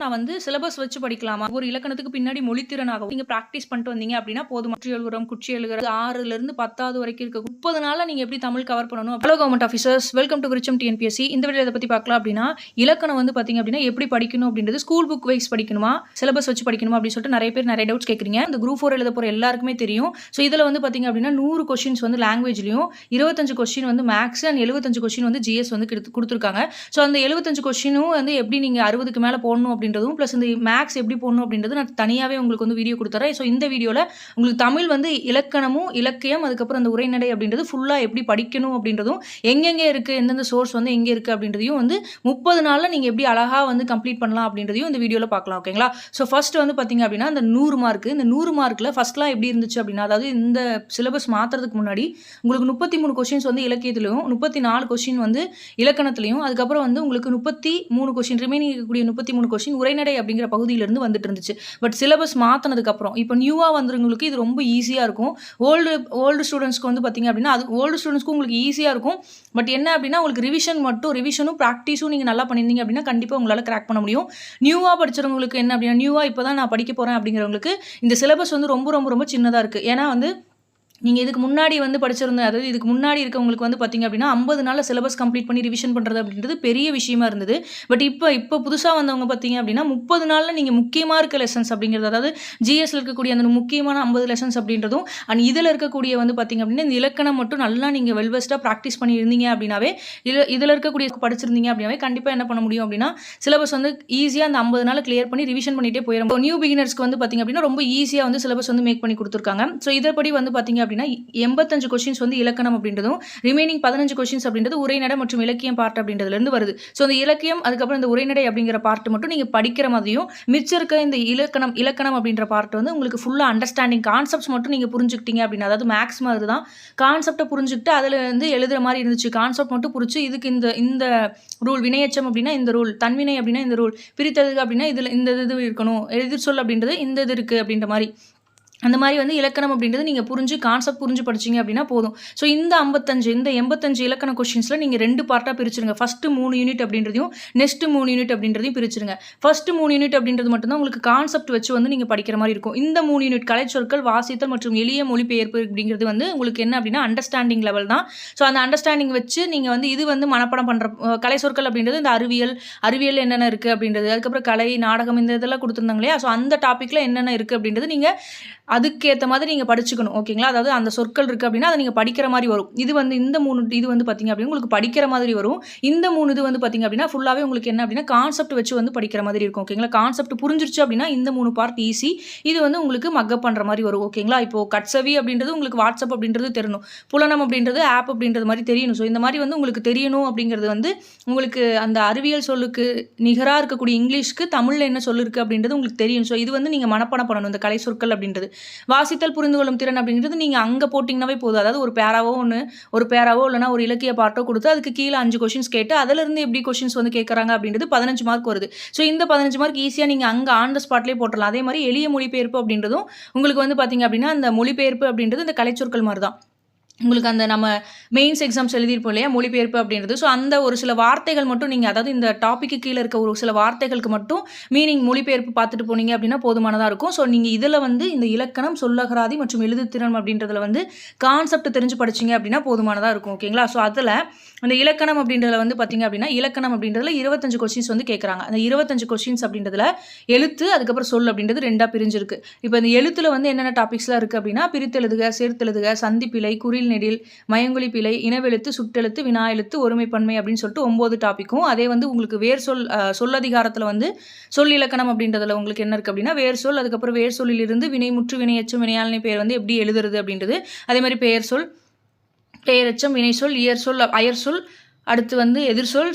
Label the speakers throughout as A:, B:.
A: நான் வந்து சிலபஸ் வச்சு படிக்கலாமா? ஒரு இலக்கணத்துக்கு பின்னாடி மொழித்திறனாகவும் நீங்க ப்ராக்டிஸ் பண்ணிட்டு வந்தீங்க அப்படின்னா போதும்? குற்றி எழுதுறோம் குச்சி எழுதுறது ஆறுல இருந்து பத்தாவது வரைக்கும் இருக்க. முப்பது நாள்ல நீங்க எப்படி தமிழ் கவர் பண்ணணும்? Hello government officers welcome to குறிச்சம் TNPSC இந்த வீடியோ இதை பத்தி பார்க்கலாம் அப்படின்னா இலக்கணம் வந்து பாத்தீங்க அப்படின்னா எப்படி படிக்கணும் அப்படின்றது ஸ்கூல் புக் வைஸ் படிக்கணுமா? சிலபஸ் வச்சு படிக்கணுமா அப்படின்னு சொல்லிட்டு நிறைய பேர் நிறைய டவுட்ஸ் கேட்குறீங்க இந்த குரூப் ஃபோர் எழுத போற எல்லாருக்குமே தெரியும். ஸோ இதுல வந்து பாத்தீங்க அப்படின்னா நூறு கொஸ்டின்ஸ் வந்து லாங்குவேஜ்லயும் இருபத்தஞ்சு கொஸ்டின் வந்து மேக்ஸ் அண்ட் எழுபத்தஞ்சு கொஸ்டின் வந்து ஜிஎஸ் வந்து கொடுத்துருக்காங்க. ஸோ அந்த எழுபத்தஞ்சு கொஸ்டினும் வந்து எப்படி நீங்கள் அறுபதுக்கு மேலே போடணும் அப்படின்னு அப்படின்றதும் ப்ளஸ் இந்த மேக்ஸ் எப்படி போடணும் அப்படின்றது நான் தனியாகவே உங்களுக்கு வந்து வீடியோ கொடுத்துறேன். ஸோ இந்த வீடியோவில் உங்களுக்கு தமிழ் வந்து இலக்கணமும் இலக்கியம் அதுக்கப்புறம் அந்த உரைநடை அப்படின்றது ஃபுல்லாக எப்படி படிக்கணும் அப்படின்றதும் எங்கெங்கே இருக்குது எந்தெந்த சோர்ஸ் வந்து எங்கே இருக்குது அப்படின்றதையும் வந்து முப்பது நாளில் நீங்கள் எப்படி அழகாக வந்து கம்ப்ளீட் பண்ணலாம் அப்படின்றதையும் இந்த வீடியோவில் பார்க்கலாம் ஓகேங்களா ஸோ ஃபஸ்ட்டு வந்து பார்த்தீங்க அப்படின்னா இந்த நூறு மார்க்கு இந்த நூறு மார்க்கில் ஃபஸ்ட்லாம் எப்படி இருந்துச்சு அப்படின்னா அதாவது இந்த சிலபஸ் மாற்றுறதுக்கு முன்னாடி உங்களுக்கு முப்பத்தி மூணு கொஷின்ஸ் வந்து இலக்கியத்திலையும் முப்பத்தி நாலு கொஷின் வந்து இலக்கணத்துலையும் அதுக்கப்புறம் வந்து உங்களுக்கு முப்பத்தி மூணு கொஷின் ரிமைனிங் இருக்கக்கூடிய முப்பத்தி மூணு கொஷின் உரைநடை அப்படிங்கிற பகுதியிலேருந்து வந்துட்டு இருந்துச்சு. பட் சிலபஸ் மாற்றினதுக்கப்புறம் இப்போ நியூவாக வந்துருங்களுக்கு இது ரொம்ப ஈஸியாக இருக்கும். ஓல்டு ஓல்டு ஸ்டூடெண்ட்ஸ்க்கு வந்து பார்த்திங்க அப்படின்னா அது ஓல்டு ஸ்டூடெண்ட்ஸ்க்கு உங்களுக்கு ஈஸியாக இருக்கும். பட் என்ன அப்படின்னா உங்களுக்கு ரிவிஷன் மட்டும் ரிவிஷனும் ப்ராக்டிஸும் நீங்கள் நல்லா பண்ணியிருந்தீங்க அப்படின்னா கண்டிப்பாக உங்களால் கிராக் பண்ண முடியும். நியூவாக படிச்சவங்களுக்கு என்ன அப்படின்னா நியூவாக இப்போ தான் நான் படிக்க போகிறேன் அப்படிங்கிறவங்களுக்கு இந்த சிலபஸ் வந்து ரொம்ப ரொம்ப ரொம்ப சின்னதாக இருக்குது ஏன்னா வந்து நீங்கள் இதுக்கு முன்னாடி வந்து படிச்சிருந்த அதாவது இதுக்கு முன்னாடி இருக்கவங்களுக்கு வந்து பார்த்தீங்க அப்படின்னா ஐம்பது நாளில் சிலபஸ் கம்ப்ளீட் பண்ணி ரிவிஷன் பண்ணுறது அப்படின்றது பெரிய விஷயமா இருந்தது. பட் இப்போ இப்போ புதுசாக வந்தவங்க பார்த்தீங்க அப்படின்னா முப்பது நாளில் நீங்கள் முக்கியமாக இருக்க லெசன்ஸ் அப்படிங்கிறது அதாவது ஜிஎஸ்ல இருக்கக்கூடிய அந்த முக்கியமான ஐம்பது லெசன்ஸ் அப்படின்றதும் அண்ட் இதில் இருக்கக்கூடிய வந்து பார்த்தீங்க அப்படின்னா இந்த இலக்கணம் மட்டும் நல்லா நீங்கள் வெல்வெஸ்ட்டாக ப்ராக்டிஸ் பண்ணி இருந்தீங்க அப்படின்னாவே இதில் இதில் இருக்கக்கூடிய படிச்சிருந்தீங்க அப்படின்னாவே கண்டிப்பாக என்ன பண்ண முடியும் அப்படின்னா சிலபஸ் வந்து ஈஸியாக அந்த ஐம்பது நாள் கிளியர் பண்ணி ரிவிஷன் பண்ணிட்டே போயிடும் நியூ பிகினர்ஸ்க்கு வந்து பார்த்தீங்க அப்படின்னா ரொம்ப ஈஸியாக வந்து சிலபஸ் வந்து மேக் பண்ணி கொடுத்துருக்காங்க. ஸோ இதன்படி வந்து பார்த்தீங்க அப்படின்னா எண்பத்தஞ்சு கொஸ்டின்ஸ் வந்து இலக்கணம் அப்படின்றதும் ரிமைனிங் பதினஞ்சு கொஸ்டின்ஸ் அப்படின்றது உரைநடை மற்றும் இலக்கியம் பார்ட் அப்படின்றதுலேருந்து வருது. ஸோ அந்த இலக்கியம் அதுக்கப்புறம் இந்த உரைநடை அப்படிங்கிற பார்ட் மட்டும் நீங்கள் படிக்கிற மாதிரியும் மிச்சம் இருக்க இந்த இலக்கணம் இலக்கணம் அப்படின்ற பார்ட் வந்து உங்களுக்கு ஃபுல்லாக அண்டர்ஸ்டாண்டிங் கான்செப்ட்ஸ் மட்டும் நீங்கள் புரிஞ்சுக்கிட்டீங்க அப்படின்னா அதாவது மேக்ஸ் மாதிரி தான் கான்செப்டை புரிஞ்சுக்கிட்டு அதில் வந்து எழுதுகிற மாதிரி இருந்துச்சு கான்செப்ட் மட்டும் புரிச்சு இதுக்கு இந்த இந்த ரூல் வினையச்சம் அப்படின்னா இந்த ரூல் தன்வினை அப்படின்னா இந்த ரூல் பிரித்ததுக்கு அப்படின்னா இதில் இந்த இது இருக்கணும் எதிர் சொல் அப்படின்றது இந்த இது இருக்குது அப்படின்ற மாதிரி. அந்த மாதிரி வந்து இலக்கணம் அப்படின்றது நீங்கள் புரிஞ்சு கான்செப்ட் புரிஞ்சு படிச்சீங்க அப்படின்னா போதும். ஸோ இந்த ஐம்பத்தஞ்சு இந்த எண்பத்தஞ்சு இலக்கண கொஷின்ஸில் நீங்கள் ரெண்டு பார்ட்டாக பிரிச்சிருங்க. ஃபஸ்ட்டு மூணு யூனிட் அப்படின்றதையும் நெக்ஸ்ட் மூணு யூனிட் அப்படின்றதையும் பிரிச்சிருங்க. ஃபஸ்ட்டு மூணு யூனிட் அப்படின்றது மட்டும்தான் உங்களுக்கு கான்செப்ட் வச்சு வந்து நீங்கள் படிக்கிற மாதிரி இருக்கும். இந்த மூணு யூனிட் கலைச்சொற்கள் வாசித்தல் மற்றும் எளிய மொழிபெயர்ப்பு அப்படிங்கிறது வந்து உங்களுக்கு என்ன அப்படின்னா அண்டர்ஸ்டாண்டிங் லெவல் தான். ஸோ அந்த அண்டர்ஸ்டாண்டிங் வச்சு நீங்கள் வந்து இது வந்து மனப்படம் பண்ணுற கலை சொற்கள் அப்படின்றது இந்த அறிவியல் அறிவியல் என்னென்ன இருக்குது அப்படின்றது. அதுக்கப்புறம் கலை நாடகம் இந்த இதெல்லாம் கொடுத்துருந்தாங்க இல்லையா? ஸோ அந்த டாப்பிக்கில் என்னென்ன இருக்குது அப்படின்றது நீங்கள் அதுக்கேற்ற மாதிரி நீங்கள் படிச்சுக்கணும் ஓகேங்களா? அதாவது அந்த சொற்கள் இருக்குது அப்படின்னா அதை நீங்கள் படிக்கிற மாதிரி வரும். இது வந்து இந்த மூணு இது வந்து பார்த்தீங்க அப்படின்னா உங்களுக்கு படிக்கிற மாதிரி வரும். இந்த மூணு இது வந்து பார்த்தீங்க அப்படின்னா ஃபுல்லாகவே உங்களுக்கு என்ன அப்படின்னா கான்செப்ட் வச்சு வந்து படிக்கிற மாதிரி இருக்கும் ஓகேங்களா? கான்செப்ட் புரிஞ்சிருச்சு அப்படின்னா இந்த மூணு பார்ட் ஈஸி இது வந்து உங்களுக்கு மக்கப் பண்ணுற மாதிரி வரும் ஓகேங்களா? இப்போ கட்சவி அப்படின்றது உங்களுக்கு வாட்ஸ்அப் அப்படின்றது தெரியணும். புலனம் அப்படின்றது ஆப் அப்படின்றது மாதிரி தெரியணும். ஸோ இந்த மாதிரி வந்து உங்களுக்கு தெரியணும் அப்படிங்கிறது வந்து உங்களுக்கு அந்த அறிவியல் சொல்லுக்கு நிகராக இருக்கக்கூடிய இங்கிலீஷ்க்கு தமிழில் என்ன சொல்லிருக்கு அப்படின்றது உங்களுக்கு தெரியும் ஸோ இது வந்து நீங்கள் மனப்பாடம் பண்ணணும் இந்த கலை சொற்கள் அப்படின்றது. வாசித்தல் புரிந்து கொள்ளும் திறன் அப்படிங்கிறது நீங்கள் அங்கே போட்டிங்கனாவே போதும். அதாவது ஒரு பேராவோ ஒன்று ஒரு பேராவோ இல்லைனா ஒரு இலக்கிய பாட்டோ கொடுத்து அதுக்கு கீழே அஞ்சு கொஷின்ஸ் கேட்டு அதிலிருந்து எப்படி கொஷின்ஸ் வந்து கேட்குறாங்க அப்படின்றது பதினஞ்சு மார்க் வருது. ஸோ இந்த பதினஞ்சு மார்க் ஈஸியாக நீங்கள் அங்கே ஆன் த ஸ்பாட்லேயே போட்டுடலாம் அதே மாதிரி எளிய மொழிபெயர்ப்பு அப்படின்றதும் உங்களுக்கு வந்து பார்த்தீங்க அப்படின்னா அந்த மொழிபெயர்ப்பு அப்படின்றது இந்த கலைச்சொற்கள் மாதிரி தான் உங்களுக்கு அந்த நம்ம மெயின்ஸ் எக்ஸாம்ஸ் எழுதியிருப்போம் இல்லையா? மொழிபெயர்ப்பு அப்படின்றது. ஸோ அந்த ஒரு சில வார்த்தைகள் மட்டும் நீங்கள் அதாவது இந்த டாப்பிக்கு கீழே இருக்க ஒரு சில வார்த்தைகளுக்கு மட்டும் மீனிங் மொழிபெயர்ப்பு பார்த்துட்டு போனீங்க அப்படின்னா போதுமானதாக இருக்கும். ஸோ நீங்கள் இதில் வந்து இந்த இலக்கணம் சொல்லகராதி மற்றும் எழுதுத்திறன் அப்படின்றதுல வந்து கான்செப்ட் தெரிஞ்சு படிச்சீங்க அப்படின்னா போதுமானதாக இருக்கும். ஓகேங்களா ஸோ அதில் அந்த இலக்கணம் அப்படின்றதுல வந்து பார்த்தீங்க அப்படின்னா இலக்கணம் அப்படின்றதுல இருபத்தஞ்சு கொஸ்டின்ஸ் வந்து கேட்குறாங்க அந்த இருபத்தஞ்சு கொஸ்டின்ஸ் அப்படின்றதுல எழுத்து அதுக்கப்புறம் சொல் அப்படின்றது ரெண்டாக பிரிஞ்சிருக்கு. இப்போ இந்த எழுத்துல வந்து என்னென்ன டாபிக்ஸ்லாம் இருக்குது அப்படின்னா பிரித்தெழுதுக சேர்த்தெழுதுக சந்திப்பிலை குறில் நெடில் மயங்குழி பிழை இனவெழுத்து சுட்டெழுத்து வினா எழுத்து ஒருமைப்பன்மை அப்படின்னு சொல்லிட்டு ஒம்பது டாப்பிக்கும் அதே வந்து உங்களுக்கு வேர் சொல் சொல்லதிகாரத்தில் வந்து சொல் இலக்கணம் அப்படின்றதுல உங்களுக்கு என்ன இருக்குது அப்படின்னா வேர் சொல் அதுக்கப்புறம் வேர் சொல்லிலிருந்து வினைமுற்று வினையச்சம் வினையாளனை பெயர் வந்து எப்படி எழுதுறது அப்படின்றது. அதே மாதிரி பெயர் சொல் பெயரெச்சம் வினை சொல் இயற் சொல் அயர் சொல் அடுத்து வந்து எதிர்சொல்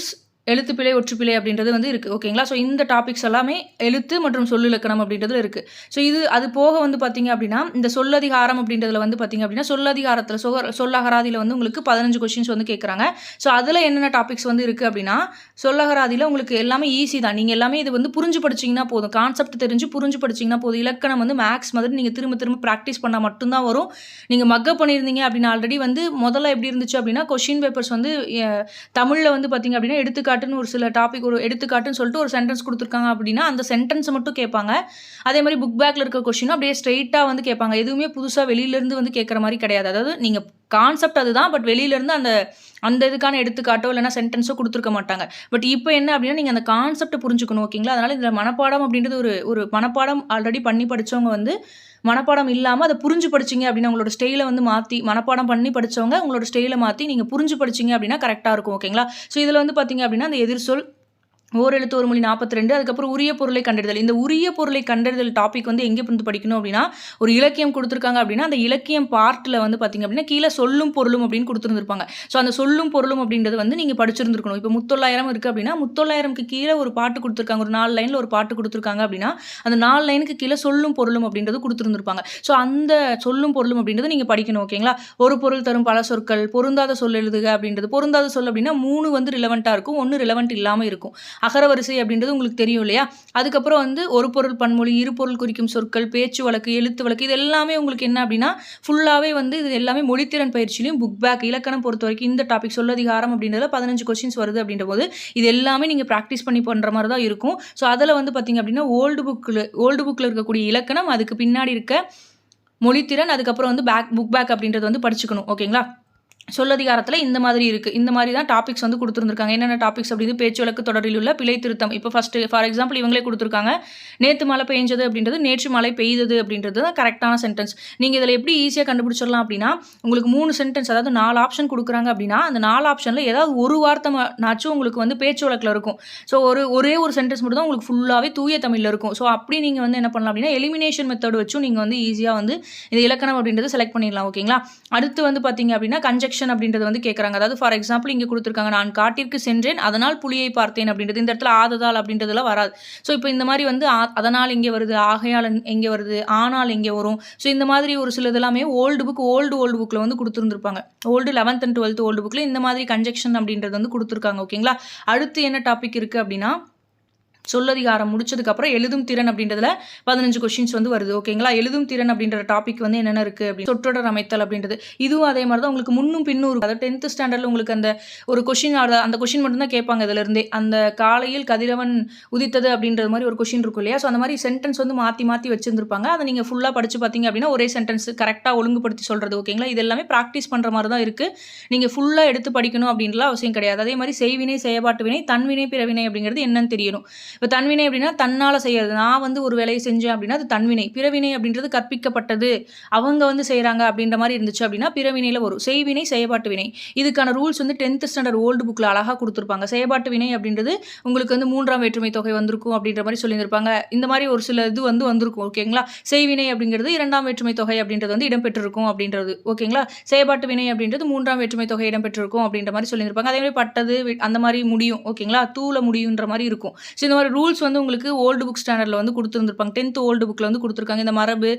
A: எழுத்துப்பிழை ஒற்றுப்பிழை அப்படின்றது வந்து இருக்குது ஓகேங்களா ஸோ இந்த டாபிக்ஸ் எல்லாமே எழுத்து மற்றும் சொல்லிலக்கணம் அப்படின்றதுல இருக்குது ஸோ இது அது போக வந்து பார்த்தீங்க அப்படின்னா இந்த சொல்லதிகாரம் அப்படின்றதுல வந்து பார்த்தீங்க அப்படின்னா சொல்லதிகாரத்தில் சொ சொல்லகராதியில் வந்து உங்களுக்கு பதினஞ்சு கொஷின்ஸ் வந்து கேட்குறாங்க ஸோ அதில் என்னென்ன டாபிக்ஸ் வந்து இருக்குது அப்படின்னா சொல்லகராதியில் உங்களுக்கு எல்லாமே ஈஸி தான். நீங்கள் எல்லாமே இது வந்து புரிஞ்சு படிச்சிங்கன்னா போதும். கான்செப்ட் தெரிஞ்சு புரிஞ்சு படிச்சீங்கன்னா போதும். இலக்கணம் வந்து மேக்ஸ் மாதிரி நீங்கள் திரும்ப திரும்ப ப்ராக்டிஸ் பண்ணால் மட்டும்தான் வரும். நீங்கள் மக்கப் பண்ணியிருந்தீங்க அப்படின்னா ஆல்ரெடி வந்து முதல்ல எப்படி இருந்துச்சு அப்படின்னா கொஷின் பேப்பர்ஸ் வந்து தமிழில் வந்து பார்த்தீங்க அப்படின்னா எடுத்துக்காட்டு எடுத்துக்காட்டுன்னு ஒரு சில டாபிக் ஒரு எடுத்துக்காட்டுன்னு சொல்லிட்டு ஒரு சென்டென்ஸ் கொடுத்துருக்காங்க அப்படின்னா அந்த சென்டென்ஸ் மட்டும் கேட்பாங்க. அதே மாதிரி புக் பேக்கில் இருக்க கொஷினும் அப்படியே ஸ்ட்ரெயிட்டாக வந்து கேட்பாங்க. எதுவுமே புதுசாக வெளியிலேருந்து வந்து கேட்குற மாதிரி கிடையாது. அதாவது நீங்கள் கான்செப்ட் அதுதான் பட் வெளியிலேருந்து அந்த அந்த இதுக்கான எடுத்துக்காட்டோ இல்லைனா சென்டென்ஸோ கொடுத்துருக்க மாட்டாங்க. பட் இப்போ என்ன அப்படின்னா நீங்கள் அந்த கான்செப்ட்டை புரிஞ்சுக்கணும் ஓகேங்களா? அதனால் இதில் மனப்பாடம் அப்படின்றது ஒரு ஒரு மனப்பாடம் ஆல்ரெடி பண்ணி படித்தவங்க வந்து மனப்பாடம் இல்லாமல் அதை புரிஞ்சு படிச்சிங்க அப்படின்னா உங்களோட ஸ்டைலை வந்து மாற்றி மனப்பாடம் பண்ணி படித்தவங்க உங்களோட ஸ்டைலை மாற்றி நீங்கள் புரிஞ்சு படிச்சிங்க அப்படின்னா கரெக்டாக இருக்கும் ஓகேங்களா? ஸோ இதில் வந்து பார்த்தீங்க அப்படின்னா அந்த எதிர்சொல் ஓரெழுத்து ஒரு மொழி நாற்பத்தி ரெண்டு அதுக்கப்புறம் உரிய பொருளை கண்டறிதல். இந்த உரிய பொருளை கண்டறிதல் டாபிக் வந்து எங்கே வந்து படிக்கணும் அப்படின்னா ஒரு இலக்கியம் கொடுத்துருக்காங்க அப்படின்னா அந்த இலக்கியம் பார்ட்டில் வந்து பார்த்திங்க அப்படின்னா கீழே சொல்லும் பொருளும் அப்படின்னு கொடுத்துருந்துருப்பாங்க. ஸோ அந்த சொல்லும் பொருளும் அப்படின்றது வந்து நீங்கள் படிச்சிருந்துருக்கணும். இப்போ முத்தொள்ளாயிரம் இருக்குது அப்படின்னா முத்தொள்ளாயிரம்க்கு கீழே ஒரு பாட்டு கொடுத்துருக்காங்க ஒரு நாலு லைனில் ஒரு பாட்டு கொடுத்துருக்காங்க அப்படின்னா அந்த நாலு லைனுக்கு கீழே சொல்லும் பொருளும் அப்படின்றது கொடுத்துருந்துருப்பாங்க. ஸோ அந்த சொல்லும் பொருளும் அப்படின்றது நீங்கள் படிக்கணும் ஓகேங்களா? ஒரு பொருள் தரும் பல சொற்கள் பொருந்தாத சொல் எழுதுக அப்படின்றது. பொருந்தாத சொல் அப்படின்னா மூணு வந்து ரிலவெண்ட்டாக இருக்கும் ஒன்று ரிலவெண்ட் இல்லாமல் இருக்கும். அகரவரிசை அப்படின்றது உங்களுக்கு தெரியும் இல்லையா? அதுக்கப்புறம் வந்து ஒரு பொருள் பன்மொழி இரு பொருள் குறிக்கும் சொற்கள் பேச்சு வழக்கு எழுத்து வழக்கு இது எல்லாமே உங்களுக்கு என்ன அப்படின்னா ஃபுல்லாகவே வந்து இது எல்லாமே மொழித்திறன் பயிற்சியிலையும் புக் பேக் இலக்கணம் பொறுத்த வரைக்கும் இந்த டாபிக் சொல்லதிகாரம் அப்படின்றதுல பதினஞ்சு கொஸ்டின்ஸ் வருது அப்படின்ற போது இது எல்லாமே நீங்கள் ப்ராக்டிஸ் பண்ணி பண்ணுற மாதிரி தான் இருக்கும். ஸோ அதில் வந்து பார்த்தீங்க அப்படின்னா ஓல்டு புக்கில் ஓல்டு புக்கில் இருக்கக்கூடிய இலக்கணம் அதுக்கு பின்னாடி இருக்க மொழித்திறன் அதுக்கப்புறம் வந்து பேக் புக் பேக் அப்படின்றது வந்து படிச்சுக்கணும். ஓகேங்களா? சொல்லதிகாரத்தில் இந்த மாதிரி இருக்குது இந்த மாதிரி தான் டாபிக்ஸ் வந்து கொடுத்துருந்துருக்காங்க. என்னென்ன டாபிக்ஸ் அப்படின்னு பேச்சு வழக்கு தொடரில் உள்ள பிழை திருத்தம் இப்போ ஃபஸ்ட்டு ஃபார் எக்ஸாம்பிள் இவங்களே கொடுத்துருக்காங்க. நேற்று மழை பெஞ்சது அப்படின்றது நேற்று மழை பெய்தது அப்படின்றது தான் கரெக்டான சென்டென்ஸ் நீங்கள் இதில் எப்படி ஈஸியாக கண்டுபிடிச்சிடலாம் அப்படின்னா உங்களுக்கு மூணு சென்டென்ஸ் அதாவது நாலு ஆப்ஷன் கொடுக்குறாங்க அப்படின்னா அந்த நாலு ஆப்ஷனில் ஏதாவது ஒரு வார்த்தை நாச்சும் உங்களுக்கு வந்து பேச்சு வழக்கில் இருக்கும். ஸோ ஒரு ஒரே ஒரு சென்டென்ஸ் மட்டும் தான் உங்களுக்கு ஃபுல்லாகவே தூய தமிழில் இருக்கும். ஸோ அப்படி நீங்கள் வந்து என்ன பண்ணலாம் அப்படின்னா எலிமினேஷன் மெத்தட் வச்சும் நீங்கள் வந்து ஈஸியாக வந்து இந்த இலக்கணம் அப்படின்றது செலக்ட் பண்ணிடலாம் ஓகேங்களா அடுத்து வந்து பார்த்தீங்க அப்படின்னா கன்ஜெக்ஷன் அப்படின்றது வந்து கேட்குறாங்க அதாவது ஃபார் எக்ஸாம்பிள் இங்கே கொடுத்துருக்காங்க நான் காட்டிற்கு சென்றேன் அதனால் புலியை பார்த்தேன் அப்படின்றது. இந்த இடத்துல ஆததால் அப்படின்றதுலாம் வராது. ஸோ இப்போ இந்த மாதிரி வந்து ஆ- அதனால் இங்கே வருது ஆகையால் எங்கே வருது ஆனால் எங்கே வரும். ஸோ இந்த மாதிரி ஒரு சில இதெல்லாமே ஓல்டு புக் ஓல்டு ஓல்டு புக்கில் வந்து கொடுத்துருந்துருப்பாங்க. Old eleventh and twelfth old புக்கில் இந்த மாதிரி கன்ஜெக்ஷன் அப்படின்றது வந்து கொடுத்துருக்காங்க ஓகேங்களா அடுத்து என்ன டாபிக் இருக்குது அப்படின்னா சொல்லதிகாரம் முடிச்சதுக்கப்புறம் எழுதும் திறன் அப்படின்றதுல பதினஞ்சு கொஷின்ஸ் வந்து வருது. ஓகேங்களா எழுதும் திறன் அப்படின்ற டாபிக் வந்து என்னென்ன இருக்குது அப்படி சொற்றொடர் அமைத்தல் அப்படின்றது. இதுவும் அதே மாதிரி தான் உங்களுக்கு முன்னும் பின்னும் இருக்கும். அதாவது டென்த்து ஸ்டாண்டர்டில் உங்களுக்கு அந்த ஒரு கொஷின் அந்த கொஷின் மட்டும்தான் கேட்பாங்க இதுலேருந்தே அந்த காலையில் கதிரவன் உதித்தது அப்படின்றது மாதிரி ஒரு கொஷின் இருக்கும் இல்லையா? ஸோ அந்த மாதிரி சென்டென்ஸ் வந்து மாற்றி மாற்றி வச்சிருந்துருப்பாங்க. அதை நீங்கள் ஃபுல்லாக படித்து பார்த்தீங்க அப்படின்னா ஒரே சென்டென்ஸ் கரெக்டாக ஒழுங்குபடுத்தி சொல்கிறது ஓகேங்களா இது எல்லாமே ப்ராக்டிஸ் பண்ணுற மாதிரி தான் இருக்குது நீங்கள் ஃபுல்லாக எடுத்து படிக்கணும் அப்படின்றலாம் அவசியம் கிடையாது. அதே மாதிரி செய்வினை செயற்பாட்டு வினை தன்வினை பிறவினை அப்படிங்கிறது என்னன்னு தெரியணும். இப்போ தன்வினை அப்படின்னா தன்னால் செய்யறது. நான் வந்து ஒரு வேலையை செஞ்சேன் அப்படின்னா அது தன்வினை. பிறவினை அப்படின்றது கற்பிக்கப்பட்டது. அவங்க வந்து செய்கிறாங்க அப்படின்ற மாதிரி இருந்துச்சு அப்படின்னா பிறவினையில் வரும். செய்வினை செயல்பாட்டு வினை. இதுக்கான ரூல்ஸ் வந்து டென்த் ஸ்டாண்டர்ட் ஓல்டு புக்கில் அழகாக கொடுத்துருப்பாங்க. செயற்பாட்டு வினை அப்படின்றது உங்களுக்கு வந்து மூன்றாம் வேற்றுமை தொகை வந்திருக்கும் அப்படின்ற மாதிரி சொல்லியிருப்பாங்க இந்த மாதிரி ஒரு சில இது வந்து வந்திருக்கும். ஓகேங்களா செய்வினை அப்படிங்கிறது இரண்டாம் வேற்றுமை தொகை அப்படின்றது வந்து இடம்பெற்றிருக்கும் அப்படின்றது. ஓகேங்களா செயற்பாட்டு வினை அப்படின்றது மூன்றாம் வேற்றுமை தொகை இடம்பெற்றிருக்கும் அப்படின்ற மாதிரி சொல்லியிருப்பாங்க அதே மாதிரி பட்டது வி- அந்த மாதிரி முடியும். ஓகேங்களா தூள முடியுன்ற மாதிரி இருக்கும். ஸோ இந்த மாதிரி ரூல்ஸ் வந்து உங்களுக்கு ஓல்டு புக் ஸ்டாண்டர்டில் வந்து கொடுத்துருந்துருப்பாங்க. டென்த்து ஓல்டு புக்கில் வந்து கொடுத்துருக்காங்க. இந்த மரபு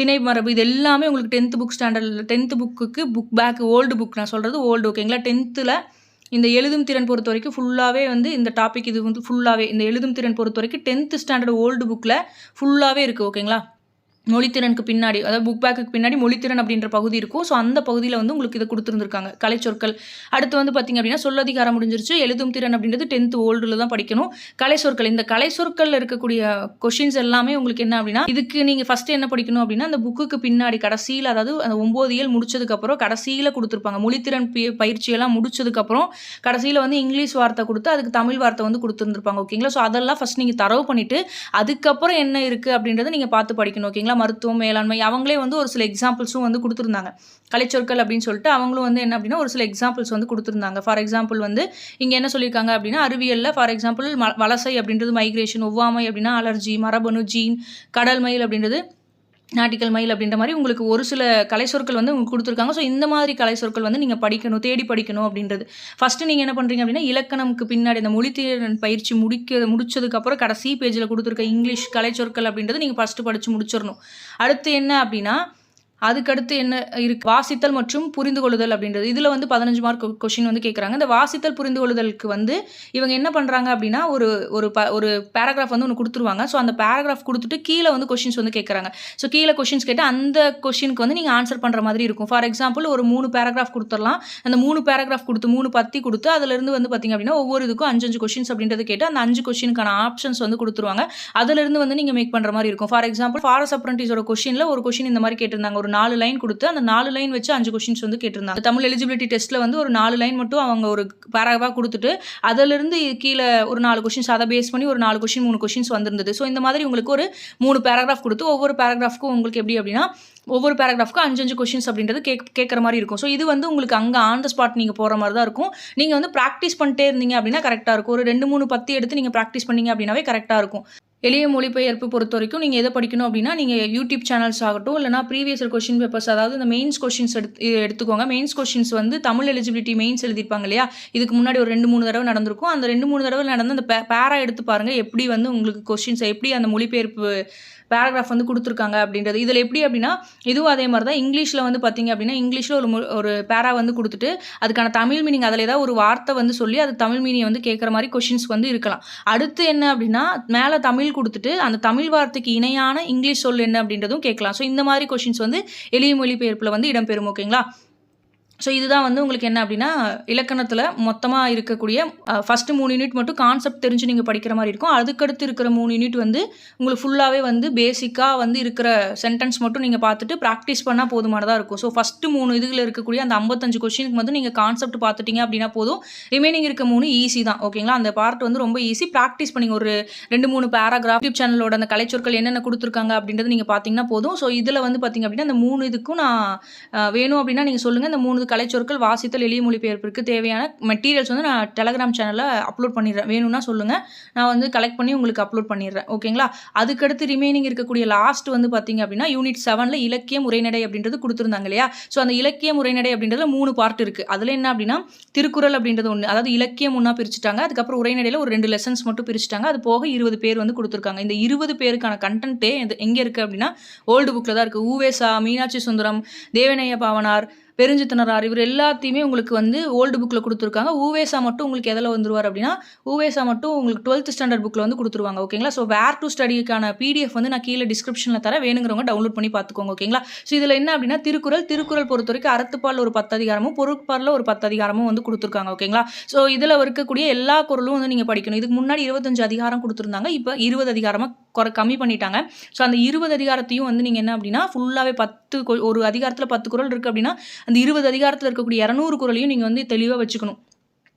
A: திணை மரபு இது எல்லாமே உங்களுக்கு டென்த்து புக் ஸ்டாண்டர்டில் டென்த்து புக்குக்கு புக் பேக் ஓல்டு புக் நான் சொல்கிறது ஓல்டு ஓகேங்களா டென்த்தில் இந்த எழுதும் திறன் பொறுத்த வரைக்கும் ஃபுல்லாகவே வந்து இந்த டாபிக் இது வந்து ஃபுல்லாகவே இந்த எழுதும் திறன் பொறுத்த வரைக்கும் டென்த்து ஸ்டாண்டர்ட் ஓல்டு புக்கில் ஃபுல்லாகவே இருக்குது ஓகேங்களா மொழித்திறனுக்கு பின்னாடி அதாவது புக் பேக்குக்கு பின்னாடி மொழித்திறன் அப்படின்ற பகுதி இருக்கும். ஸோ அந்த பகுதியில் வந்து உங்களுக்கு இதை கொடுத்துருந்துருக்காங்க. கலைச்சொற்கள். அடுத்து வந்து பார்த்திங்க அப்படின்னா சொல்லதிகாரம் முடிஞ்சிருச்சு. எழுதும் திறன் அப்படின்றது டென்த் ஓல்டில் தான் படிக்கணும். கலைச்சொற்கள். இந்த கலைச்சொற்களில் இருக்கக்கூடிய கொஷின்ஸ் எல்லாமே உங்களுக்கு என்ன அப்படின்னா இதுக்கு நீங்கள் ஃபஸ்ட்டு என்ன படிக்கணும் அப்படின்னா அந்த புக்குக்கு பின்னாடி கடைசியில் அதாவது அந்த ஒம்பது இயல் முடிச்சதுக்கப்புறம் கடைசியில் கொடுத்துருப்பாங்க. மொழித்திறன் பயிற்சியெல்லாம் முடிச்சதுக்கப்புறம் கடைசியில் வந்து இங்கிலீஷ் வார்த்தை கொடுத்து அதுக்கு தமிழ் வார்த்தை வந்து கொடுத்துருந்துருப்பாங்க. ஓகேங்களா? ஸோ அதெல்லாம் ஃபஸ்ட் நீங்கள் தரவு பண்ணிவிட்டு அதுக்கப்புறம் என்ன இருக்குது அப்படின்றத நீங்கள் பார்த்து படிக்கணும். ஓகேங்களா? மருத்துவம் மேலாண்மை அவங்களே வந்து ஒரு சில எக்ஸாம்பிள்ஸும் வந்து கொடுத்துருந்தாங்க. கலைச்சொற்கள் அப்படின்னு சொல்லிட்டு அவங்களும் வந்து என்ன அப்படின்னா ஒரு சில எக்ஸாம்பிள்ஸ் வந்து கொடுத்துருந்தாங்க. ஃபார் எக்ஸாம்பிள் வந்து இங்கே என்ன சொல்லியிருக்காங்க அப்படின்னா அறிவியலில் ஃபார் எக்ஸாம்பிள் ம வலசை அப்படின்றது மைக்ரேஷன் ஒவ்வாமை அப்படின்னா அலர்ஜி மரபணு ஜீன் கடல் மயில் அப்படின்றது நாட்டிக்கல் மயில் அப்படின்ற மாதிரி உங்களுக்கு ஒரு சில கலை சொற்கள் வந்து உங்களுக்கு கொடுத்துருக்காங்க. ஸோ இந்த மாதிரி கலை சொற்கள் வந்து நீங்கள் படிக்கணும் தேடி படிக்கணும் அப்படின்றது. ஃபஸ்ட்டு நீங்கள் என்ன பண்ணுறீங்க அப்படின்னா இலக்கணம்க்கு பின்னாடி இந்த மொழித்திறன் பயிற்சி முடிக்க முடிச்சதுக்கப்புறம் கடைசி பேஜில் கொடுத்துருக்க இங்கிலீஷ் கலை சொற்கள் அப்படின்றது நீங்கள் ஃபஸ்ட்டு படித்து முடிச்சிடணும். அடுத்து என்ன அப்படின்னா அதுக்கடுத்து என்ன இருக்கு? வாசித்தல் மற்றும் புரிந்து கொள்ளுதல் அப்படின்றது. இதில் வந்து பதினஞ்சு மார்க் கொஷின் வந்து கேட்குறாங்க இந்த வாசித்தல் புரிந்து கொள்ளுதலுக்கு வந்து இவங்க என்ன பண்ணுறாங்க அப்படின்னா ஒரு ஒரு ப ஒரு பேராகிராஃப் வந்து ஒன்று கொடுத்துருவாங்க. ஸோ அந்த பேராகிராஃப் கொடுத்துட்டு கீழே வந்து கொஷின்ஸ் வந்து கேட்குறாங்க ஸோ கீழே கொஷின்ஸ் கேட்டு அந்த கொஷினுக்கு வந்து நீங்கள் ஆன்சர் பண்ணுற மாதிரி இருக்கும். ஃபார் எக்ஸாம்பிள் ஒரு மூணு பேராகிராஃப் கொடுத்துடலாம். அந்த மூணு பேராகிராஃப் கொடுத்து மூணு பத்தி கொடுத்து அதுலேருந்து வந்து பார்த்திங்க அப்படின்னா ஒவ்வொரு இதுக்கும் அஞ்சு அஞ்சு கொஷின்ஸ் அப்படின்றது கேட்டு அந்த அஞ்சு கொஷினுக்கான ஆப்ஷன்ஸ் வந்து கொடுத்துருவாங்க. அதுலேருந்து வந்து நீங்கள் மேக் பண்ணுற மாதிரி இருக்கும். ஃபார் எக்ஸாம்பிள் ஃபாரஸ்ட் அப்ரண்டிஸோட கொஷினில் ஒரு கொஷின் இந்த மாதிரி கேட்டிருந்தாங்க. ஒரு நாலு லைன் கொடுத்து அந்த நாலு லைன் வச்சு அஞ்சு கொஷின்ஸ் வந்து கேட்டிருந்தாங்க. தமிழ் எலிஜிபிலிட்டி டெஸ்ட்டில் வந்து ஒரு நாலு லைன் மட்டும் அவங்க ஒரு பேராகிராஃபாக கொடுத்துட்டு அதிலிருந்து கீழே ஒரு நாலு கொஷின்ஸ் அதை பேஸ் பண்ணி ஒரு நாலு கொஷின் மூணு கொஷின்ஸ் வந்திருந்தது. ஸோ இந்த மாதிரி உங்களுக்கு ஒரு மூணு பேராகிராஃப் கொடுத்து ஒவ்வொரு பேராகிராஃப்க்கும் உங்களுக்கு எப்படி அப்படின்னா ஒவ்வொரு பேராகிராஃப்க்கும் அஞ்சு அஞ்சு கொஷின்ஸ் அப்படின்றது கேக் கேட்குற மாதிரி இருக்கும். ஸோ இது வந்து உங்களுக்கு அங்கே ஆன் த ஸ்பாட் நீங்கள் போகிற மாதிரி தான் இருக்கும். நீங்கள் வந்து ப்ராக்டிஸ் பண்ணிட்டே இருந்தீங்க அப்படின்னா கரெக்டாக இருக்கும். ஒரு ரெண்டு மூணு பத்து எடுத்து நீங்கள் ப்ராக்டிஸ் பண்ணீங்க அப்படின்னாவே கரெக்டாக இருக்கும். எளிய மொழிபெயர்ப்பு பொறுத்த வரைக்கும் நீங்கள் எதை படிக்கணும் அப்படின்னா நீங்கள் யூடியூப் சேனல்ஸ் ஆகட்டும் இல்லைனா ப்ரீவியஸ் கொஷின் பேப்பர்ஸ் அதாவது இந்த மெயின்ஸ் கொஷின்ஸ் எடுத்து எடுத்துக்கோங்க. மெயின்ஸ் கொஷின்ஸ் வந்து தமிழ் எலிஜிபிலிட்டி மெயின்ஸ் எழுதியிருப்பாங்க இல்லையா? இதுக்கு முன்னாடி ஒரு ரெண்டு மூணு தடவை நடந்திருக்கும். அந்த ரெண்டு மூணு தடவை நடந்த அந்த பேரா எடுத்து பாருங்கள் எப்படி வந்து உங்களுக்கு கொஷின்ஸ் எப்படி அந்த மொழிபெயர்ப்பு பேராகிராஃப் வந்து கொடுத்துருக்காங்க அப்படின்றது. இதில் எப்படி அப்படின்னா இதுவும் அதே மாதிரி தான் இங்கிலீஷில் வந்து பார்த்தீங்க அப்படின்னா இங்கிலீஷில் ஒரு ஒரு பேரா வந்து கொடுத்துட்டு அதுக்கான தமிழ் மீனிங் அதில் ஏதாவது ஒரு வார்த்தை வந்து சொல்லி அது தமிழ் மீனிங் வந்து கேட்குற மாதிரி கொஷின்ஸ் வந்து இருக்கலாம். அடுத்து என்ன அப்படின்னா மேலே தமிழ் கொடுத்துட்டு அந்த தமிழ் வார்த்தைக்கு இணையான இங்கிலீஷ் சொல் என்ன அப்படின்றதும் கேட்கலாம். ஸோ இந்த மாதிரி கொஷின்ஸ் வந்து எளிய மொழிபெயர்ப்பில் வந்து இடம்பெறும் ஓகேங்களா ஸோ இதுதான் வந்து உங்களுக்கு என்ன அப்படின்னா இலக்கணத்தில் மொத்தமாக இருக்கக்கூடிய ஃபஸ்ட்டு மூணு யூனிட் மட்டும் கான்செப்ட் தெரிஞ்சு நீங்கள் படிக்கிற மாதிரி இருக்கும். அதுக்கடுத்து இருக்கிற மூணு யூனிட் வந்து உங்களுக்கு ஃபுல்லாகவே வந்து பேசிக்காக வந்து இருக்கிற சென்டென்ஸ் மட்டும் நீங்கள் பார்த்துட்டு ப்ராக்டிஸ் பண்ணால் போதுமானதாக இருக்கும். ஸோ ஃபஸ்ட்டு மூணு இதில் இருக்கக்கூடிய அந்த ஐம்பத்தஞ்சு கொஷினுக்கு வந்து நீங்கள் கான்செப்ட் பார்த்துட்டீங்க அப்படின்னா போதும். ரிமைனிங் இருக்க மூணு ஈஸி தான் ஓகேங்களா அந்த பார்ட் வந்து ரொம்ப ஈஸி ப்ராக்டிஸ் பண்ணிங்க ஒரு ரெண்டு மூணு பேராகிராஃப் யூடியூப் சேனலோட அந்த கலைச்சொற்கள் என்னென்ன கொடுத்துருக்காங்க அப்படின்றது நீங்கள் பார்த்தீங்கன்னா போதும். ஸோ இதில் வந்து பார்த்தீங்க அப்படின்னா அந்த மூணு இதுக்கும் நான் வேணும் அப்படின்னா நீங்கள் சொல்லுங்கள் இந்த மூணு கலைச்சொற்கள் வாசித்தல் எளிய மொழிபெயர்ப்பிற்கு தேவையான மெட்டீரியல்ஸ் வந்து நான் டெலகிராம் சேனலில் அப்லோட் பண்ணிடுறேன். வேணும்னா சொல்லுங்கள் நான் வந்து கலெக்ட் பண்ணி உங்களுக்கு அப்லோட் பண்ணிடுறேன். ஓகேங்களா அதுக்கடுத்து ரிமைனிங் இருக்கக்கூடிய லாஸ்ட் வந்து பார்த்தீங்க அப்படின்னா யூனிட் செவனில் இலக்கியம் உரைநடை அப்படின்றது கொடுத்துருந்தாங்க இல்லையா? ஸோ அந்த இலக்கியம் உரைநடை அப்படின்றதுல மூணு பார்ட் இருக்குது அதில் என்ன அப்படின்னா திருக்குறள் அப்படின்றது ஒன்று அதாவது இலக்கியம் ஒன்றா பிரிச்சுட்டாங்க. அதுக்கப்புறம் உரைநடையில் ஒரு ரெண்டு லெசன்ஸ் மட்டும் பிரிச்சுட்டாங்க. அது போக இருபது பேர் வந்து கொடுத்துருக்காங்க. இந்த இருபது பேருக்கான கண்டென்ட்டே எங்கே இருக்குது அப்படின்னா ஓல்டு புக்கில் தான் இருக்குது ஊவேசா மீனாட்சி சுந்தரம் தேவநேய பாவனார் பெருஞ்சித்தனரார் இவர் எல்லாத்தையுமே உங்களுக்கு வந்து ஓல்டு புக்கில் கொடுத்துருக்காங்க. ஊவேசா மட்டும் உங்களுக்கு எதில் வந்துருவார் அப்படின்னா ஊவேசா மட்டும் உங்களுக்கு டுவெல்த் ஸ்டாண்டர்ட் புக்கில் வந்து கொடுத்துருவாங்க ஓகேங்களா ஸோ வேர் டு ஸ்டடிக்கான பிடிஎஃப் வந்து நான் கீழே டிஸ்கிரிப்ஷனில் தர வேணுங்கிறவங்க டவுன்லோட் பண்ணி பார்த்துக்கோங்க ஓகேங்களா ஸோ இதில் என்ன அப்படின்னா திருக்குறள் திருக்குறள் பொறுத்த வரைக்கும் அறத்துப்பால் ஒரு பத்து அதிகாரமும் பொருட்பாலில் ஒரு பத்து அதிகாரமும் வந்து கொடுத்துருக்காங்க ஓகேங்களா ஸோ இதில் இருக்கக்கூடிய எல்லா குறளும் வந்து நீங்கள் படிக்கணும். இதுக்கு முன்னாடி இருபத்தஞ்சு அதிகாரம் கொடுத்துருந்தாங்க இப்போ இருபது அதிகாரமாக குறை கம்மி பண்ணிட்டாங்க. ஸோ அந்த இருபது அதிகாரத்தையும் வந்து நீங்கள் என்ன அப்படின்னா ஃபுல்லாகவே பத்து ஒரு அதிகாரத்தில் பத்து குறள் இருக்குது அப்படின்னா அந்த இருபது அதிகாரத்தில் இருக்கக்கூடிய இரநூறு குரலையும் நீங்கள் வந்து தெளிவாக வச்சுக்கணும்.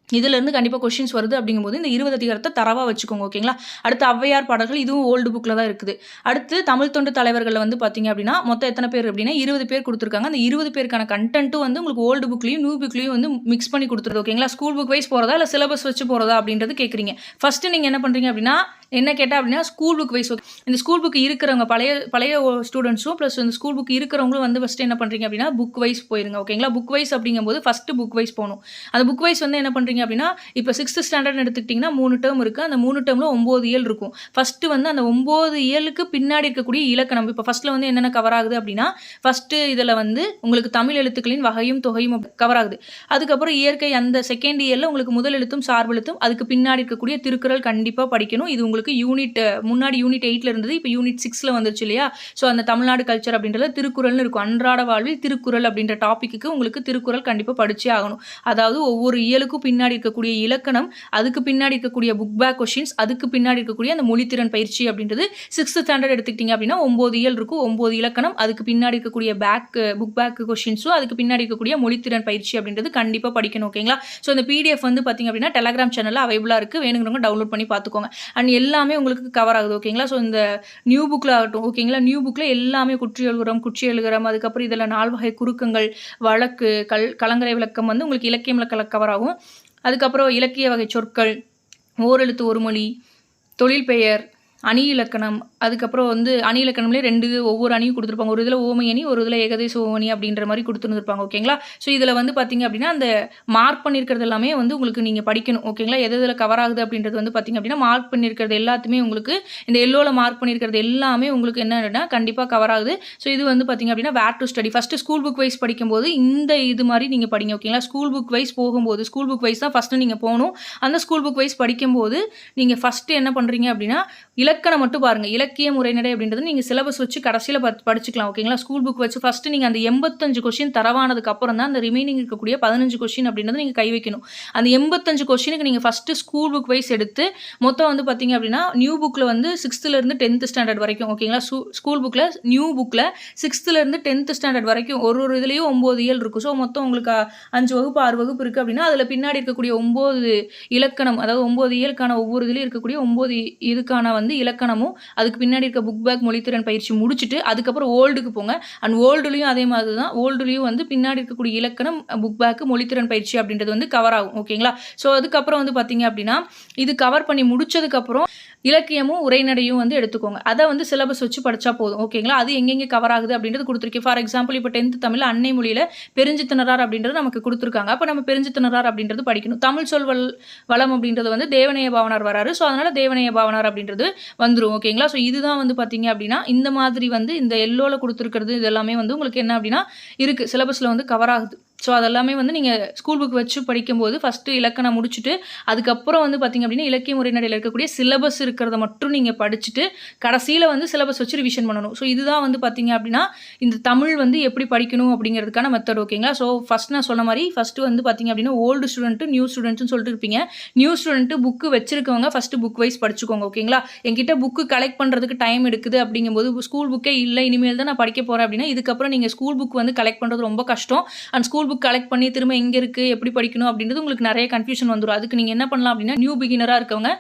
A: இதுலேருந்து கண்டிப்பாக கொஷின்ஸ் வருது அப்படிங்கும்போது இந்த இருபது அதிகாரத்தை தரவாக வச்சுக்கோங்க ஓகேங்களா அடுத்து ஔவையார் பாடல்கள் இதுவும் ஓல்டு புக்கில் தான் இருக்குது. அடுத்து தமிழ் தொண்டு தலைவர்களில் வந்து பார்த்தீங்க அப்படின்னா மொத்தம் எத்தனை பேர் அப்படின்னா இருபது பேர் கொடுத்துருக்காங்க. அந்த இருபது பேருக்கான கண்டென்ட்டும் வந்து உங்களுக்கு ஓல்டு புக்லையும் நியூ புக்லையும் வந்து மிக்ஸ் பண்ணி கொடுத்துருது ஓகேங்களா ஸ்கூல் புக் வைஸ் போகிறதா இல்லை சிலபஸ் வச்சு போகிறதா அப்படின்றது கேட்குறீங்க ஃபஸ்ட்டு நீங்கள் என்ன பண்ணுறீங்க அப்படின்னா என்ன கேட்டால் அப்படின்னா ஸ்கூல் புக் வைஸ் இந்த ஸ்கூல் புக் இருக்கிறவங்க பழைய பழைய ஸ்டூடெண்ட்ஸும் ப்ளஸ் இந்த ஸ்கூல் புக் இருக்கிறவங்களும் வந்து ஃபஸ்ட்டு என்ன பண்ணுறீங்க அப்படின்னா புக் வைஸ் போயிருங்க ஓகேங்களா புக் வைஸ் அப்படிங்கும்போது ஃபஸ்ட்டு புக் வைஸ் போகணும். அந்த புக் வைஸ் வந்து என்ன பண்ணுறீங்க அப்படின்னா இப்போ சிக்ஸ்த் ஸ்டாண்டர்ட் எடுத்துக்கிட்டிங்கன்னா மூணு டேர்ம் இருக்குது அந்த மூணு டேர்மில் ஒம்பது இயல் இருக்கும். ஃபஸ்ட்டு வந்து அந்த ஒம்பது இயலுக்கு பின்னாடி இருக்கக்கூடிய இலக்கணம். இப்போ ஃபஸ்ட்டில் வந்து என்னென்ன கவர் ஆகுது அப்படின்னா ஃபஸ்ட்டு இதில் வந்து உங்களுக்கு தமிழ் எழுத்துக்களின் வகையும் தொகையும் கவர் ஆகுது. அதுக்கப்புறம் இயற்கை அந்த செகண்ட் இயரில் உங்களுக்கு முதல் எழுத்தும் சார்பெழுத்தும் அதுக்கு பின்னாடி இருக்கக்கூடிய திருக்குறள் கண்டிப்பாக படிக்கணும். இது உங்களுக்கு யூனிட் முன்னாடி யூனிட் எயிட்டில் இருந்தது இப்போ யூனிட் சிக்ஸில் வந்துருச்சு இல்லையா? ஸோ அந்த தமிழ்நாடு கல்ச்சர் அப்படின்றது திருக்குறள்னு இருக்கும். அன்றாட வாழ்வில் திருக்குறள் அப்படின்ற டாப்பிக்கு உங்களுக்கு திருக்குறள் கண்டிப்பாக படிச்சே ஆகணும். அதாவது ஒவ்வொரு இயலுக்கும் பின்னாடி இருக்கக்கூடிய இலக்கணம் அதுக்கு பின்னாடி இருக்கக்கூடிய புக் பேக் கொஷின்ஸ் அதுக்கு பின்னாடி இருக்கக்கூடிய அந்த மொழித்திறன் பயிற்சி அப்படின்றது சிக்ஸ்த் ஸ்டாண்டர்ட் எடுத்துக்கிட்டிங்க அப்படின்னா ஒம்பது இயல் இருக்கும். ஒம்பது இலக்கணம் அதுக்கு பின்னாடி இருக்கக்கூடிய பேக் புக் பேக் கொஷின்ஸும் அதுக்கு பின்னாடி இருக்கக்கூடிய மொழித்திறன் பயிற்சி அப்படின்றது கண்டிப்பாக படிக்கணும் ஓகேங்களா ஸோ இந்த பிடிஎஃப் வந்து பார்த்தீங்க அப்படின்னா டெலகிராம் சேனலில் அவைபிளாக இருக்குது வேணுங்கிறவங்க டவுன்லோட் பண்ணி பார்த்துக்கோங்க அண்ட் எல்லாமே உங்களுக்கு கவர் ஆகுது ஓகேங்களா ஸோ இந்த நியூ புக்கில் ஆகட்டும் ஓகேங்களா நியூ புக்கில் எல்லாமே குற்றி எழுகிறோம் குற்றி எழுகிறோம் அதுக்கப்புறம் இதில் நால்வகை குறுக்கங்கள் வழக்கு கல் கலங்கரை விளக்கம் வந்து உங்களுக்கு இலக்கியம் விளக்கம் கவர் ஆகும். அதுக்கப்புறம் இலக்கிய வகை சொற்கள் ஓரெழுத்து ஒரு மொழி தொழில் பெயர் அணி இலக்கணம் அதுக்கப்புறம் வந்து அணி இலக்கணம்லேயே ரெண்டு ஒவ்வொரு அணியும் கொடுத்துருப்பாங்க. ஒரு இதில் ஓமை அணி ஒரு இதில் ஏகதேச ஓமணி அப்படின்ற மாதிரி கொடுத்துருந்துருப்பாங்க ஓகேங்களா? ஸோ இதில் வந்து பார்த்தீங்க அப்படின்னா அந்த மார்க் பண்ணியிருக்கிறது எல்லாமே வந்து உங்களுக்கு நீங்கள் படிக்கணும் ஓகேங்களா? எது இதில் கவர் ஆகுது அப்படின்றது வந்து பார்த்தீங்க அப்படின்னா மார்க் பண்ணியிருக்கிறது எல்லாத்துமே உங்களுக்கு இந்த எல்லோவில் மார்க் பண்ணியிருக்கிறது எல்லாமே உங்களுக்கு என்னன்னா கண்டிப்பாக கவர் ஆகுது. ஸோ இது வந்து பார்த்தீங்க அப்படின்னா where to study first school book wise படிக்கும்போது இந்த இது மாதிரி நீங்கள் படிங்க ஓகேங்களா? ஸ்கூல் புக் வைஸ் போகும்போது ஸ்கூல் புக் வைஸ் தான் ஃபஸ்ட்டு நீங்கள் போகணும். அந்த ஸ்கூல் புக் வைஸ் படிக்கும்போது நீங்கள் ஃபஸ்ட்டு என்ன பண்ணுறீங்க அப்படின்னா இலக்கணம் மட்டும் பாருங்கள் இலக்கிய முறைநடை அப்படின்றது நீங்கள் சிலபஸ் வச்சு கடைசியில் பத் படிச்சுக்கலாம் ஓகேங்களா ஸ்கூல் புக் வச்சு ஃபஸ்ட்டு நீங்கள் அந்த எண்பத்தஞ்சு கொஷின் தரவானதுக்கு அப்புறம் தான் அந்த ரிமைனிங் இருக்கக்கூடிய பதினஞ்சு கொஷின் அப்படின்றத நீங்கள் கை வைக்கணும். அந்த எண்பத்தஞ்சு கொஷினுக்கு நீங்கள் ஃபஸ்ட்டு ஸ்கூல் புக் வைஸ் எடுத்து மொத்தம் வந்து பார்த்தீங்க அப்படின்னா நியூ புக்கில் வந்து சிக்ஸ்த்துலேருந்து டென்த்து ஸ்டாண்டர்ட் வரைக்கும் ஓகேங்களா ஸ்கூ ஸ்கூல் புக்கில் நியூ புக்கில் சிக்ஸ்த்துலேருந்து டென்த்து ஸ்டாண்டர்ட் வரைக்கும் ஒரு ஒரு இதுலேயும் ஒம்பது இயல் இருக்கும். ஸோ மொத்தம் உங்களுக்கு அஞ்சு வகுப்பு ஆறு வகுப்பு இருக்குது அப்படின்னா அதில் பின்னாடி இருக்கக்கூடிய ஒம்பது இலக்கணம் அதாவது ஒம்பது இயலுக்கான ஒவ்வொரு இதுலேயும் இருக்கக்கூடிய ஒம்பது இதுக்கான வந்து இலக்கணமும் அதுக்கு பின்னாடி இருக்க புக் பேக் மொழித்திறன் பயிற்சி முடிச்சுட்டு அதுக்கப்புறம் ஓல்டுக்கு போங்க. அண்ட் ஓல்டுலேயும் அதே மாதிரி தான் ஓல்டுலேயும் வந்து பின்னாடி இருக்கக்கூடிய இலக்கணம் புக் பேக்கு மொழித்திறன் பயிற்சி அப்படின்றது வந்து கவர் ஆகும். ஓகேங்களா ஸோ அதுக்கப்புறம் வந்து பார்த்தீங்க அப்படின்னா இது கவர் பண்ணி முடிச்சதுக்கப்புறம் இலக்கியமும் உரைநடையும் வந்து எடுத்துக்கோங்க. அதை வந்து சிலபஸ் வச்சு படித்தா போதும். ஓகேங்களா அது எங்கெங்கே கவர் ஆகுது அப்படின்றது கொடுத்துருக்கேன். ஃபார் எக்ஸாம்பிள் இப்போ டென்த் தமிழ் அன்னை மொழியில் பெருஞ்சித்தனரார் அப்படின்றது நமக்கு கொடுத்துருக்காங்க. அப்போ நம்ம பெருஞ்சித்தனரார் அப்படின்றது படிக்கணும். தமிழ் சொல் வல் வளம் அப்படின்றது வந்து தேவனைய பாவனார் வராரு. ஸோ அதனால் தேவனைய பாவனார் அப்படின்றது வந்துரும். ஓகேங்களா ஸோ இதுதான் வந்து பார்த்தீங்க அப்படின்னா இந்த மாதிரி வந்து இந்த எல்லோவில் கொடுத்துருக்கிறது இது எல்லாமே வந்து உங்களுக்கு என்ன அப்படின்னா இருக்குது சிலபஸில் வந்து கவர் ஆகுது. ஸோ அதெல்லாமே வந்து நீங்கள் ஸ்கூல் புக் வச்சு படிக்கும்போது ஃபஸ்ட்டு இலக்கணம் முடிச்சுட்டு அதுக்கப்புறம் வந்து பார்த்தீங்க அப்படின்னா இலக்கிய முறைநடையில் இருக்கக்கூடிய சிலபஸ் இருக்கிறத மட்டும் நீங்கள் படிச்சுட்டு கடைசியில் வந்து சிலபஸ் வச்சு ரிவிஷன் பண்ணணும். ஸோ இதுதான் வந்து பார்த்தீங்க அப்படின்னா இந்த தமிழ் வந்து எப்படி படிக்கணும் அப்படிங்கிறதுக்கான மெத்தட் ஓகேங்களா ஸோ ஃபஸ்ட் நான் சொன்ன மாதிரி ஃபஸ்ட்டு வந்து பார்த்தீங்க அப்படின்னா ஓல்டு ஸ்டூடெண்ட்டு நியூ ஸ்டூடெண்ட்னு சொல்லிட்டு இருப்பீங்க. நியூ ஸ்டூடெண்ட்டு புக்கு வச்சுருக்கவங்க ஃபஸ்ட்டு புக் வைஸ் படிச்சுக்கோங்க ஓகேங்களா என்கிட்ட புக்கு கலெக்ட் பண்ணுறதுக்கு டைம் எடுக்குது அப்படிங்கும்போது ஸ்கூல் புக்கே இல்லை இனிமேல் தான் நான் படிக்க போகிறேன் அப்படின்னா இதுக்கப்புறம் நீங்கள் ஸ்கூல் புக் வந்து கலெக்ட் பண்ணுறது ரொம்ப கஷ்டம். அண்ட் ஸ்கூல் புக் கலெக்ட் பண்ணி திரும்ப எங்கே இருக்குது எப்படி படிக்கணும் அப்படின்றது உங்களுக்கு நிறைய கன்ஃபியூஷன் வந்துடும் அதுக்கு நீங்கள் என்ன பண்ணலாம் அப்படின்னா நியூ பிகினராக இருக்கவங்க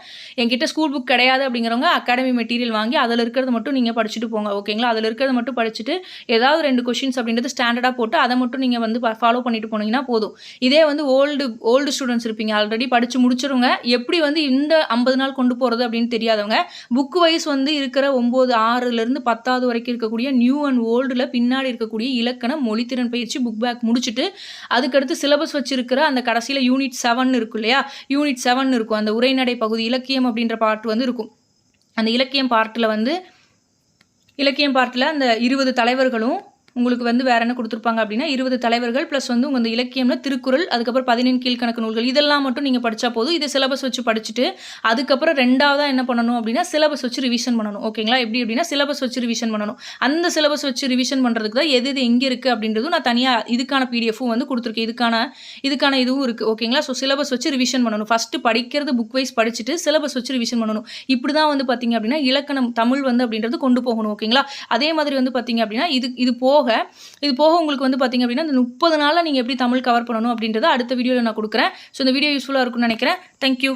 A: என்கிட்ட ஸ்கூல் புக் கிடையாது அப்படிங்கிறவங்க அகாடமி மெட்டீரியல் வாங்கி அதில் இருக்கிறத மட்டும் நீங்கள் படிச்சுட்டு போங்க ஓகேங்களா அதில் இருக்கிறத மட்டும் படிச்சுட்டு ஏதாவது ரெண்டு கொஷின்ஸ் அப்படின்றது ஸ்டாண்டர்டாக போட்டு அதை மட்டும் நீங்கள் வந்து ஃபாலோ பண்ணிட்டு போனீங்கன்னா போதும். இதே வந்து ஓல்டு ஓல்டு ஸ்டூடெண்ட்ஸ் இருப்பீங்க. ஆல்ரெடி படித்து முடிச்சிருவங்க எப்படி வந்து இந்த ஐம்பது நாள் கொண்டு போகிறது அப்படின்னு தெரியாதவங்க புக் வைஸ் வந்து இருக்கிற ஒம்பது ஆறுலேருந்து பத்தாவது வரைக்கும் இருக்கக்கூடிய நியூ அண்ட் ஓல்டில் பின்னாடி இருக்கக்கூடிய இலக்கண மொழித்திறன் பயிற்சி புக் பேக் முடிச்சுட்டு அதுக்கடுத்து சிலபஸ் வச்சிருக்கிற அந்த கடைசியில் யூனிட் செவன் இருக்கும் இல்லையா? யூனிட் செவன் இருக்கும். அந்த உரைநடை பகுதி இலக்கியம் அப்படின்ற பார்ட் வந்து இருக்கும். அந்த இலக்கியம் பார்ட்டில் வந்து இலக்கியம் பார்ட்டில் அந்த இருபது தலைவர்களும் உங்களுக்கு வந்து வேற என்ன கொடுத்துருப்பாங்க அப்படின்னா இருபது தலைவர்கள் ப்ளஸ் வந்து உங்கள் இந்த இலக்கியம்ல திருக்குறள் அதுக்கப்புறம் பதினெண் கீழ்கணக்கு நூல்கள் இதெல்லாம் மட்டும் நீங்கள் படித்தா போதும். இதை சிலபஸ் வச்சு படிச்சுட்டு அதுக்கப்புறம் ரெண்டாவதாக என்ன பண்ணணும் அப்படின்னா சிலபஸ் வச்சு ரிவிஷன் பண்ணணும். ஓகேங்களா எப்படி அப்படின்னா சிலபஸ் வச்சு ரிவிஷன் பண்ணணும். அந்த சிலபஸ் வச்சு ரிவிஷன் பண்ணுறதுக்கு தான் எது எது எங்கே இருக்குது அப்படின்றதும் நான் தனியாக இதுக்கான பிடிஎஃப்பும் வந்து கொடுத்துருக்கேன். இதுக்கான இதுக்கான இதுவும் இருக்குது ஓகேங்களா ஸோ சிலபஸ் வச்சு ரிவிஷன் பண்ணணும். ஃபஸ்ட்டு படிக்கிறது புக் வைஸ் படிச்சுட்டு சிலபஸ் வச்சு ரிவிஷன் பண்ணணும். இப்படி தான் வந்து பார்த்தீங்க அப்படின்னா இலக்கணம் தமிழ் வந்து அப்படின்றது கொண்டு போகணும். ஓகேங்களா அதே மாதிரி வந்து பார்த்தீங்க அப்படின்னா இது இது போக இது போக உங்களுக்கு வந்து பார்த்தீங்க அப்படின்னா இந்த முப்பது நாளில் நீங்கள் எப்படி தமிழ் கவர் பண்ணணும் அப்படின்றத அடுத்த வீடியோவில் நான் கொடுக்குறேன். ஸோ இந்த வீடியோ யூஸ்ஃபுல்லாக இருக்கும்னு நினைக்கிறேன். தேங்க்யூ